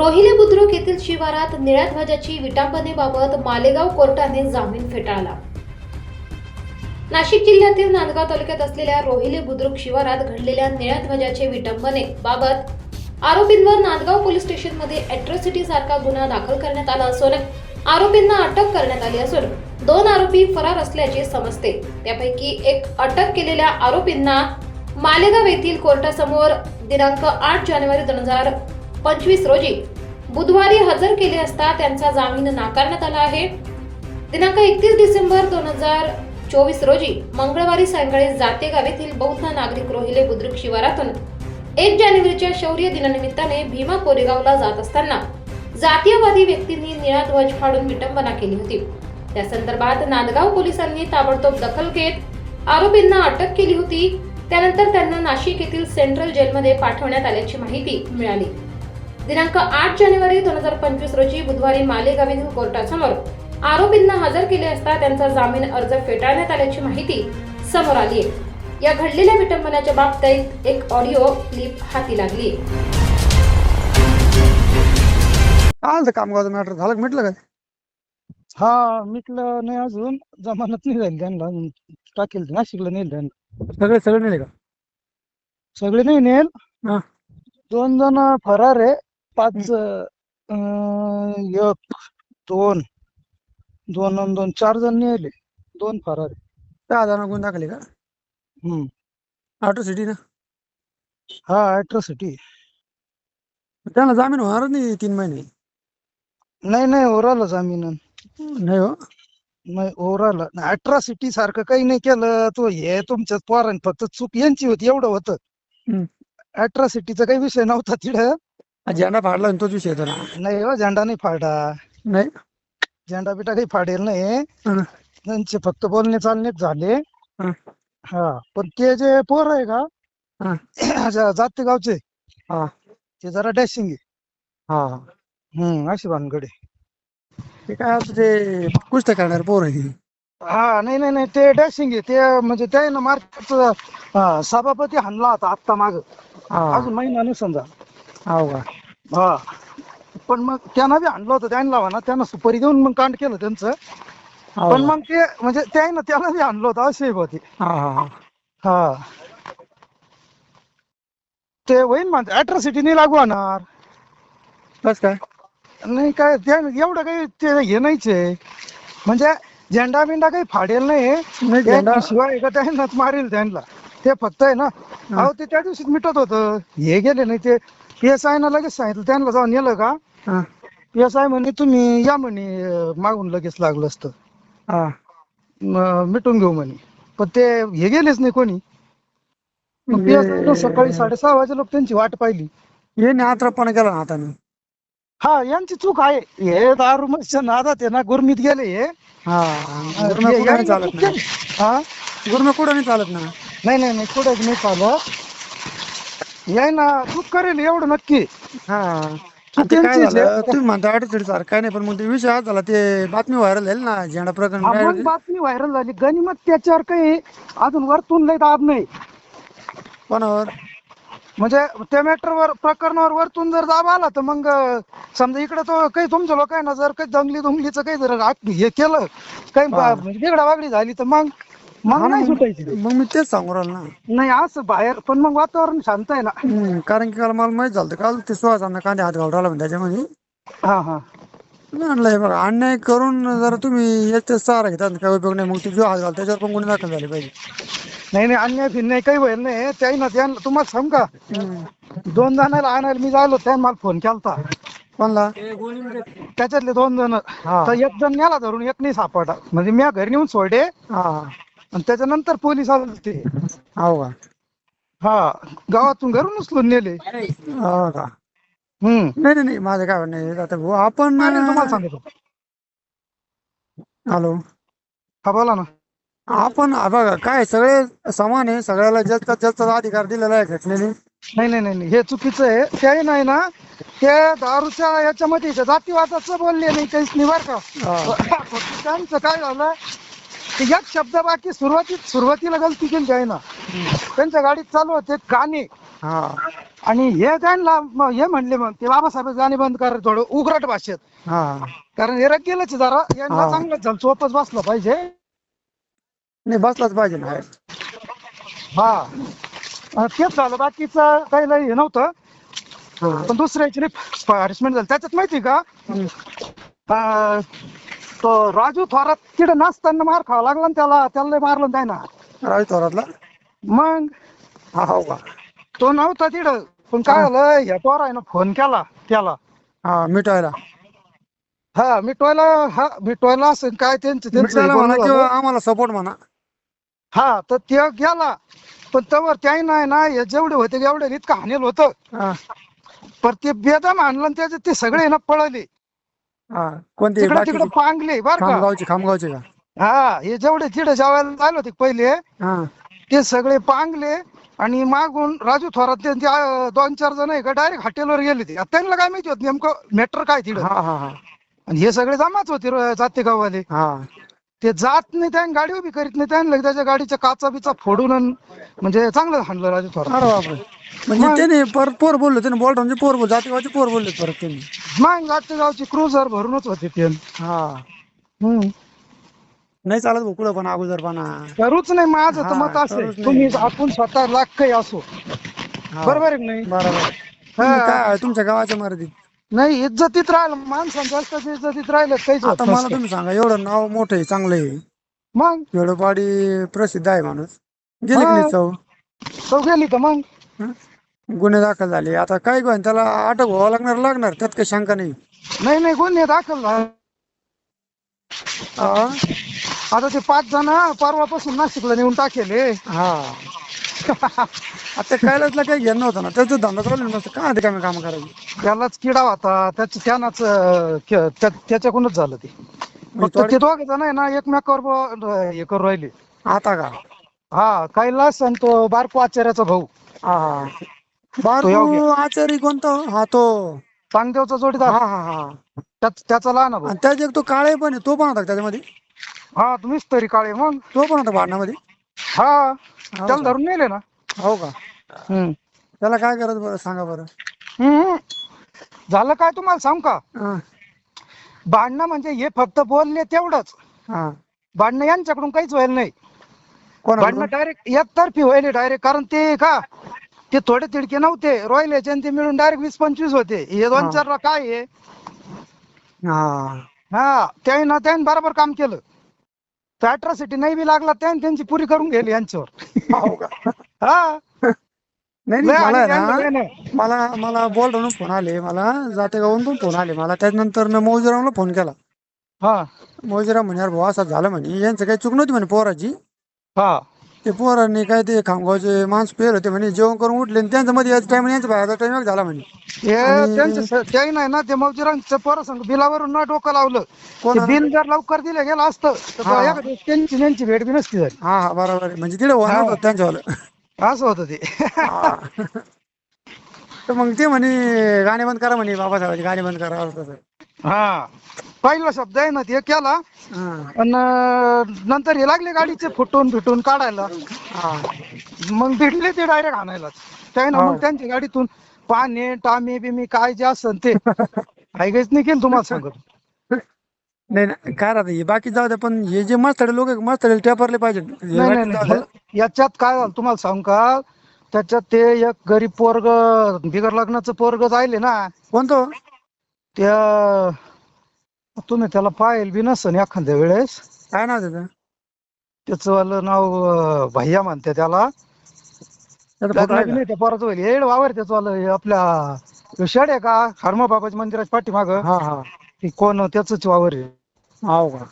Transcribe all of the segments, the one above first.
रोहिले बुद्रुक येथील शिवारात निळ्या ध्वजाची विटांबनेबाबत मालेगाव कोर्टाने जामीन फेटाळला. नाशिक जिल्ह्यातील नांदगाव तालुक्यात असलेल्या रोहिले बुद्रुक शिवारात घडलेल्या निळ्या ध्वजाचे विटंबने बाबत आरोपींवर नांदगाव पोलीस स्टेशनमध्ये अॅट्रॉसिटी सारखा गुन्हा दाखल करण्यात आला असून आरोपींना अटक करण्यात आली असून दोन आरोपी फरार असल्याचे समजते. त्यापैकी एक अटक केलेल्या आरोपींना मालेगाव येथील कोर्टासमोर दिनांक आठ जानेवारी दोन हजार पंचवीस रोजी बुधवारी हजर केले असता त्यांचा जामीन नाकारण्यात आला आहे. दिनांक एकतीस डिसेंबर दोन हजार चोवीस रोजी मंगळवारी सायंकाळी जातेगाव येथील बौद्ध नागरिक रोहिले बुद्रुक शिवारातून एक जानेवारीच्या शौर्य दिनानिमित्ताने भीमा कोरेगावला जात असताना जातीयवादी व्यक्तींनी निळा ध्वज फाडून विटंबना केली होती. त्या संदर्भात नांदगाव पोलिसांनी ताबडतोब दखल घेत आरोपींना अटक केली होती. त्यानंतर त्यांना नाशिक येथील सेंट्रल जेलमध्ये पाठवण्यात आल्याची माहिती मिळाली. दिनांक आठ जानेवारी दोन हजार पंचवीस रोजी बुधवारी मालेगाव येथील कोर्टासमोर आरोपींना हजर केले असता त्यांचा जामीन अर्ज फेटाळण्यात आल्याची माहिती समोर आली आहे. या घडलेल्या विटंबनाच्या बाबतीत एक ऑडिओ क्लिप हाती लागली. आलं कामगावचं मॅटर झालं का? मिटलं का? हा मिटलं नाही अजून. जमानत नाही झाली त्यांना. टाकेल ते. नाशिकला नेल त्यांना. सगळे सगळे नेले का? सगळे नाही नेल. हा. दोन जण फरार आहे. पाच एक दोन दोन अन दोन. चार जण नेले. दोन फरार त्या जणांना गुण दाखले का? हम्म. ऑटो सिटी ना? हा अॅट्रॉसिटी त्यांना जामीन होणारच नाही तीन महिने. नाही नाही ओराला जामीन नाही हो? नाही ओराला. अॅट्रॉसिटी सारखं काही नाही केलं. तो हे तुमच्या पोरांनी फक्त चूक यांची होती एवढं होतं. अॅट्रॉसिटीचा काही विषय नव्हता तिथं. झेंडा फाडला आणि तोच विषय नाही हो झेंडा नाही फाडा नाही झेंडा बिटा काही फाडेल नाही हं. त्यांचे फक्त बोलणे चालणेच झाले हं. हा पण ते जे पोर आहे का. जा- जाते गावचे हा. ते जरा डॅशिंग आहे हा हम्म अशी भानगड आहे ते काय ते कुस्त्या करणार पोर आहे ती. हा नाही नाही नाही ते डॅशिंग आहे ते म्हणजे ते ना मार्केट सभापती हाणला होता आत्ता माग हा अजून महिना नाही समजा हो का? हा. पण मग त्यांना बी आणलं होतं त्यांना लावा ना. त्यांना सुपारी देऊन मग कांड केलं त्यांचं. हो पण? मग ते म्हणजे ते ना त्याला बी आणलं होतं असे होते. हा हा हा. हा. ते होईन म्हणते अॅट्रॉसिटी नाही लागू होणार. बस काय? नाही काय ते एवढं काही ते हे नाहीच. आहे म्हणजे झेंडा बिंडा काही फाडेल नाही. नाही झेंडा शिवाय का त्यांनाच मारेल त्यांना. ते फक्त आहे ना. अहो ते त्या दिवशीच मिटत होतं. हे गेले नाही ते. पी एस आय ना लगेच सांगितलं त्यांना जाऊन नेलं का? हा. पी एस आय म्हणे तुम्ही या म्हणे अं, मागून लगेच लागलं असतं. हा. म- मिटून घेऊ म्हणे. पण ते हे गेलेच नाही कोणी. मग पी एस आय सकाळी साडेसहा वाजे लोक त्यांची वाट पाहिली. हे आत्रपणा केला ना हाताने हा यांची चूक आहे. हे दारू मस्त नादात आहे ना गुरमीत गेले हे. हा. गुरुमे हे- कुठं नाही यांनी चालत चूक ना केली. हा? कुठं नाही चालत ना? नाही नाही नाही कुठेच नाही चालत. याय ना चूक करेल एवढं नक्की. हा. ते काय तुम्ही म्हणता अडचणी सारखं काय नाही पण मग ते विषय झाला ते बातमी व्हायरल झाली ना झेंडा प्रकरण हा, काय मग बातमी व्हायरल झाली. गनिमत त्याच्यावर काही अजून वरतून लय दाब नाही. कोणावर? म्हणजे त्या मॅटरवर प्रकरणावर वरतून जर दाब आला तर मग अं, समजा इकडे तो काही तुमच्या लोकांना जर काही दंगली दुंगलीचं काही जर आत- हे केलं काही हा. वेगळा वागडी झाली तर मग मग नाही सुटायची. मग मी तेच सांगू राहिलो ना. नाही असं बाहेर पण मग वातावरण शांत आहे ना. हम्म, कारण की काल मला माहीत झालं काल ते सुहासांना कांदे हात घालून राहिला म्हणजे त्याच्यामध्ये. हा हा. मी म्हणलं हे बघा अन्याय करून जर तुम्ही याचे सहारा घेतात काय उपयोग नाही मग ते जो हात घाल त्याच्यावर पण गुन्हे दाखल झाले पाहिजे. नाही नाही अन्याय फिन्याय काही होईल नाही. त्याही ना त्यांना तुम्हाला सांग का? हम्म. दोन जणांना आणायला मी जायलो त्याने मला फोन केलता. कोणला? त्याच्यातले दोन जण. हा. तर एक जण नेला धरून एक नाही सापडला. म्हणजे मी घरी नेऊन सोडे हा. आणि त्याच्यानंतर पोलीस आले ते हो का? हा गावातून घरून उचलून नेले. हो का? हम्म. नाही नाही नाही माझं काय म्हणणं आहे, आता भाऊ आपण तुम्हाला सांगतो. हॅलो. हा बोला ना. आपण हा बघा काय सगळे समान आहे सगळ्याला जास्त जास्त अधिकार दिलेला आहे घटनेने. नाही नाही नाही नाही, हे चुकीचं आहे. त्याही नाही ना ते दारूच्या याच्यामध्ये ते जातीवादाचं बोलले नाही काहीच नाही बरं हा. का? फक्त त्यांचं काय झालं? ते एक शब्द बाकी सुरुवातीत सुरुवातीला गलती केली आहे ना. त्यांच्या गाडीत चालू होते गाणे. हा. आणि हे त्यांना हे म्हणले मग ते बाबासाहेब गाणे बंद कर थोडं उघरट भाषेत. हा. कारण हे गेलंच जरा यांना. चांगलं झालं चोपच बसलं पाहिजे. नाही बसलाच पाहिजे ना. हा. तेच झालं बाकीचं काही हे नव्हतं. पण दुसऱ्याची हॅरेसमेंट झाली. त्याच्यात माहिती का? तो राजू थोरात तिकडे नाचताना मार खावा लागला ना त्याला त्याला लय मारलं नाही ना राज थोरातला? मग? हा हो का? तो नव्हता तिकडं पण काय. झालं ह्या पोरानं फोन केला त्याला. हा मिटवायला. हा मिटवायला हा मिटवायला असेल काय त्यांचं हे म्हणा बोलणं किंवा झालं. आम्हाला सपोर्ट म्हणा. हा तर ते गेला. पण तवर त्याही नाही ना हे जेवढे होते एवढे इतकं हानेल होतं. हा. पण ते बेदम आणलं आणि त्याचे ते सगळे ना पळले. हा कोणते तिकडे बाकीचे? पांगले बर का? खामगावचे खामगावचे का? हा हे जेवढे तिकडे जेवायला जायला होते पहिले हा. ते सगळे पांगले आणि मागून राजू थोरात त्यांचे दोन चार जण आहे का डायरेक्ट हॉटेलवर गेले ते. आता त्यांना काय माहिती होत नेमकं मॅटर काय तिकडं हा हा हा. आणि हे सगळे जमाच होते र- जाते गाववाले. हा. ते जात नाही त्याने गाडी उभी करीत नाही त्याने लगेच त्याच्या गाडीच्या काचा बिचा फोडून अन म्हणजे चांगलं हाणलं राजू थोरात अरे बापरे म्हणजे त्याने परत पोर बोलले त्याने बोलतो म्हणजे पोर बोल जातीवाची पोर बोलले परत त्यांनी मग जाते गावची क्रुझर भरूनच होते ते हा हम्म. नाही चालत भाऊ कुठं पण अगोदरपणा करूच नाही माझं तर हा, मत असं करूच आहे. नाही. तुम्ही आपण स्वतः लाख काही असो हा. बरोबर आहे की नाही बरोबर हा. काय तुमच्या गावाच्या मर्जीत नाही इज्जतीत राहिलं माणसांच्या असतं इज्जतीत राहिलं काहीच होत आता मला नसतं. तुम्ही सांगा एवढं नाव मोठं आहे चांगलं आहे मग खेडोपाडी प्रसिद्ध आहे माणूस गेले की हा. नाही चौ तो गेली तर मग हं? गुन्हे दाखल झाले आता काय पण त्याला अटक व्हावं लागणार लागणार त्यात काही शंका नाही नाही नाही गुन्हे दाखल झाले. हा आता ते पाच जण परवापासून नाशिकला नेऊन टाकेले हा. आता कैलासला काही घेणं नव्हतं ना त्याचं धंदा चालू नसतं. काय ते काम करायची? त्यालाच किडा होता त्याच त्यानाच अं, के- त्या- त्याच्याकडूनच झालं ते. फक्त ते आहे ना एकमेकावर ब- हे करू राहिले. आता का? हा कैलास आणि तो बारको आचार्याचा भाऊ. हा हा. बारकू योग्य. आचारी कोणता? हा तो. चांगदेवचा हा जोडीदार. हा हा त्याच- त्याचा लहान भाऊ. आणि त्याचे एक तो काळे पण आहे तो पण होता का त्याच्यामध्ये? हा तुम्हीच तरी काळे मग? तो पण होता भांडणामध्ये? हा हो. त्याला का? धरून नेले ना. हो का? हम्म. त्याला काय करत बरं? सांगा बरं. हम्म. झालं काय तुम्हाला? सांग का? हा. भांडणं म्हणजे हे फक्त बोलले तेवढंच. हा. भांडणं यांच्याकडून काहीच व्हायला नाही. भांडणं कोणाकडून डायरेक्ट एकतर्फी व्हायले डायरेक्ट कारण ते का ते थोडे तिडके नव्हते. रॉयल्याचे आणि ते मिळून डायरेक्ट वीस पंचवीस होते. हे दोन हा. चार काय आहे हा. हा. त्याने ना त्याने बरोबर काम केलं. अॅट्रॉसिटी नाही बी लागला त्याने त्यांची पुरी करून गेली यांच्यावर. हो का? हा. नाही लय नाही, मला आणि आहे त्यांना लय ना नाही. मला मला बोलवून फोन आले मला जातेगावून पण फोन आले मला त्याच्यानंतर मी मौजीरावला फोन केला. हा. मौजीराव म्हणे "अरे भाऊ असं झालं म्हणे यांचं काही चूक नव्हती म्हणे पोराची. हा. ते पोरांनी काय ते खामगावचे माणसं पेर होते म्हणे जेवण करून उठले आणि त्यांच्या मध्ये याच टाइम यांच्या बाहेरचा टाइम झाला म्हणे हे त्यांचं स- त्याही नाही ना ते मौजीरांचं पोरं संग बिलावरून न डोकं लावलं कोण बिल जर लवकर दिलं गेलं असतं तर हा. एखाद्या दिवशी त्यांची त्यांची भेट बी नसती झाली हा हा बरोबर आहे. म्हणजे तिथे होणार. होतं त्यांच्यावालं असं होतं ते हा. तर मग ते म्हणे गाणे बंद करा म्हणे बाबासाहेबांचे गाणे बंद करा असं तसं. हा पहिला शब्द आहे ना ते केला. हा आणि नंतर हे लागले गाडीचे फुटून फिटून काढायला. हा. मग भिडले ते डायरेक्ट आणायलाच त्याही ना हा. मग त्यांच्या गाडीतून पाणी टामी बिमी काय जे असन ते. ऐकायच नाही केलं तुम्हाला सांगत. नाही नाही काय राहतं हे बाकी जाऊ दे पण हे जे मस्तडे लोक मस्तडे टेपरले पाहिजे. हे नाही नाही बाकी जाऊ दे. नाही याच्यात काय झालं तुम्हाला सांगू का? त्याच्यात ते एक गरीब पोरग बिगर लग्नाचं पोरग जायले ना. कोणतं? त्या तुम्ही त्याला पाहिल बी नसन एखाद्या वेळेस. काय नाव त्याचं? त्याचं वालं नाव अं, भैया म्हणते त्याला. त्याचा फोटो लग्न आहे बी का? नाही त्या पोराचं होईल. येड वावर त्याचं वालं हे आपल्या शेड आहे का? हरमा बाबाच्या मंदिराच्या पाठीमाग. हा हा. कोण त्याच वावर आहे. हो का?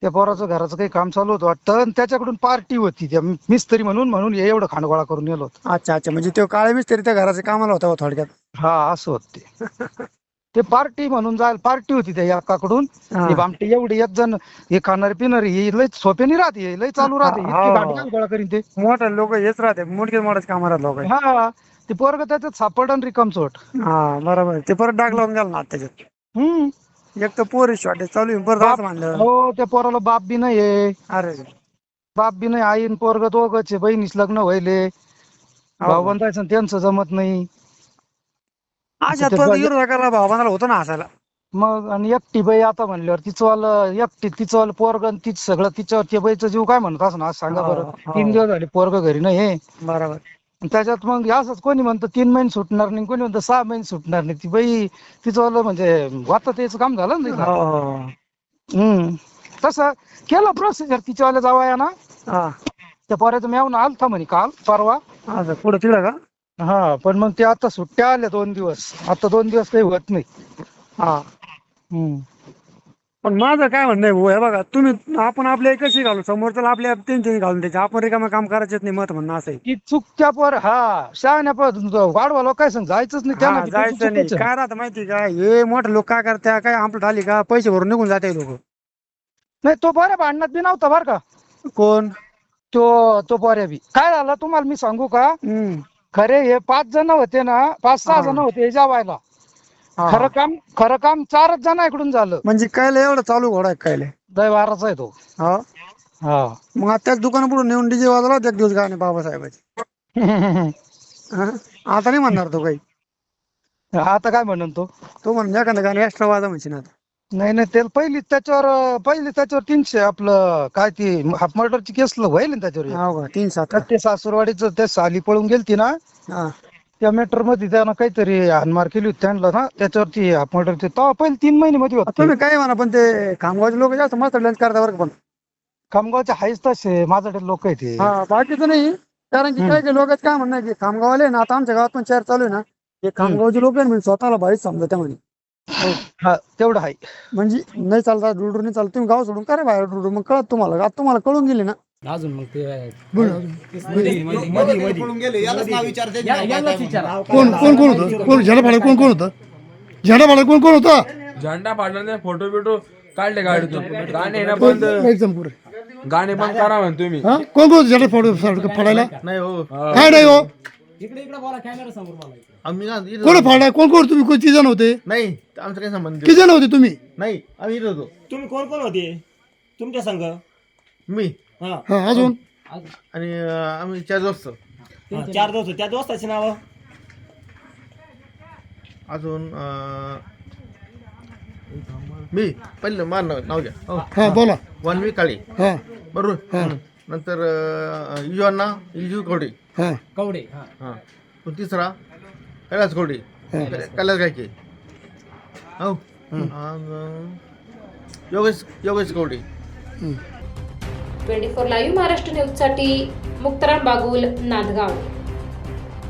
त्या पोराचं घराचं काही काम चालू होतं वाटतं. आणि त्याच्याकडून पार्टी होती. त्या मिस्त्री म्हणून म्हणून हे एवढं खांडगोळा करून होतं. अच्छा अच्छा. म्हणजे तो काळे मिस्त्री त्या घराच्या कामाला होता थोडक्यात? हा असं होत ते. ते पार्टी म्हणून जायला पार्टी होती त्या एकाकडून. हा. ही बामटी एवढी एक जण हे खाणारी पिणारी ही लय सोप्यानी राहते लय चालू राहते हा, इतकी हा. गोळा करीन ते. मोठे लोक हेच राहते मोठे मोठ्याच कामा राहत लोक. हा ते पोरग त्याच्यात सापड रिकाम चोट. हा बरोबर. आहे. ते परत डाग लावून गेला ना त्याच्यात. हम्म. एक तर पोरी शॉर्टेज चालू आहे परत बाप- असं म्हणलं. हो त्या पोराला बाप बी नाही अरे. बाप बी नाही आई पोरग दोघच आहे बहिणीच लग्न व्हायले. हो. भाऊ बंधायचं त्यांचं जमत नाही. अशा ते तो बघ- विरोधकाला भावनाला होतं ना हसायला मग आणि एकटी बाई आता म्हणल्यावर तिचं वालं एकटी तिचं वालं पोरग आणि तीच सगळं तिच्यावर त्या बाईचा जीव काय म्हणत असं आज सांगा बरं. हो, तीन हो. दिवस झाले पोरग घरी नाही हे बरोबर. आणि त्याच्यात मग असंच कोणी म्हणतं तीन महिने सुटणार नाही कोणी म्हणतं सहा महिने सुटणार नाही. ती बाई तिचं वालं म्हणजे वाता त्याचं काम झालं ना तिला. हो, हो. हम्म. तसं केलं प्रोसिजर तिच्यावाल्या जावया ना. हा. त्या पोऱ्याचं मेवून आलता म्हणे काल परवा. असं पुढं तिकडं का? हा पण मग ते आता सुट्ट्या आल्या दोन दिवस. आता दोन दिवस काही होत नाही. हा. हम्म. पण माझं काय म्हणणं आहे भाऊ, हे बघा तुम्ही आपण आपल्या कशी घालू? समोरच्याला आपल्या त्यांच्यानी घालून त्याच्या आपण रिकामं काम करायचेच नाही मत म्हणणं असं आहे. ती चूक त्या पोर हा शहाण्या पोर वाढवा लोक काय सांग जायचंच नाही त्यांना हा, जायचं नाही. चूकच आहे. काय राहतं माहिती का? हे मोठे लोक काय करत्या काय आपलं आली का? पैसे भरून निघून जाते लोक. नाही तो बऱ्या भांडणात बी नव्हता बर का. कोण? तो तो बऱ्या बी. काय झालं तुम्हाला मी सांगू का? हम्म. खरे हे पाच जण होते ना पाच सहा. जण होते जेवायला. हा. खरं काम खरं काम चारच जणांकडून झालं. म्हणजे कायले एवढं चालू घोडा आहे कायले? दैवाराचा आहे तो. हा? हा. मग आता त्याच दुकानापुढून नेऊन डीजे वाजवला होता एक दिवस गाणे बाबासाहेबाचे. हा? आता नाही म्हणणार तो काही. आता काय म्हणून तो? तो म्हणून एखादं गाणं एक्स्ट्रा वाजा म्हणशील आता. नाही नाही ते पहिली त्याच्यावर पहिली त्याच्यावर तीनशे आपलं काय ती हाफ मर्डरची केस व्हायला ना त्याच्यावर. हो का तीन सात. तर ते सासूरवाडीचं त्या साली पळून गेलती ना हा. त्या मॅटरमध्ये त्यानं काहीतरी हानमार केली होती त्यांना ना त्याच्यावरती हाफ मर्डरची तेव्हा पहिले तीन महिने मध्ये होते. तुम्ही काय म्हणा पण ते खामगावचे लोक जास्त मस्त लंच करता बरं का पण. खामगावचे आहेच तसे माझ्याकडे लोक आहे ते. हा बाकीचं नाही. कारण की काय काय लोक काय म्हणणं आहे की खामगाववाले ना आता आमच्या गावात पण शहर चालू आहे ना. हे खामगावचे लोक आहे ना, म्हणजे स्वतःला भाईच समजा त्या म्हणे हा तेवढं आहे. म्हणजे नाही चालता डुडू नाही चालत तुम्ही गाव सोडून करा बाहेर डुडू मग कळत तुम्हाला आता तुम्हाला कळून गेले ना. अजून मग ते कोण कोण कोण होतं? कोण झेंडा फाडा कोण कोण होतं? झेंडा फाडा कोण कोण होता? झेंडा फाडल्याने फोटो बिटो काढले गाडीतून. गाणे ना बंद. एकदम पुरे गाणे बंद करा म्हण तुम्ही. हा? कोण कोण होतं झेंडा फाड फाडायला? नाही हो. काय नाही हो? इकडे इकडे बोला कॅमेरा समोर बोला आम्ही ना इथं कोण फाडा? कोण कोण तुम्ही किती जण होते? नाही आमचा काही संबंध किती जण होते तुम्ही? नाही आम्ही इथं होतो. तुम्ही कोण कोण होते? तुमच्या संघ? मी. हा. हा अजून? आणि अं, आम्ही चार दोस्त. हा, चार दोस्त त्या दोस्ताची नाव? अजून अं, मी. पहिलं मार नाव नाव घ्या. हो. हा बोला. वनवी काळी. हा. बरोबर. नंतर अं, युवांना इजू कवडे. हा. कवडे हा. हां. तो तिसरा कैलास कवडे. कैलास गायके. हो Yogesh Yogesh Kawade. Twenty four live Maharashtra न्यूजसाठी मुक्ताराम बागुल नांदगाव.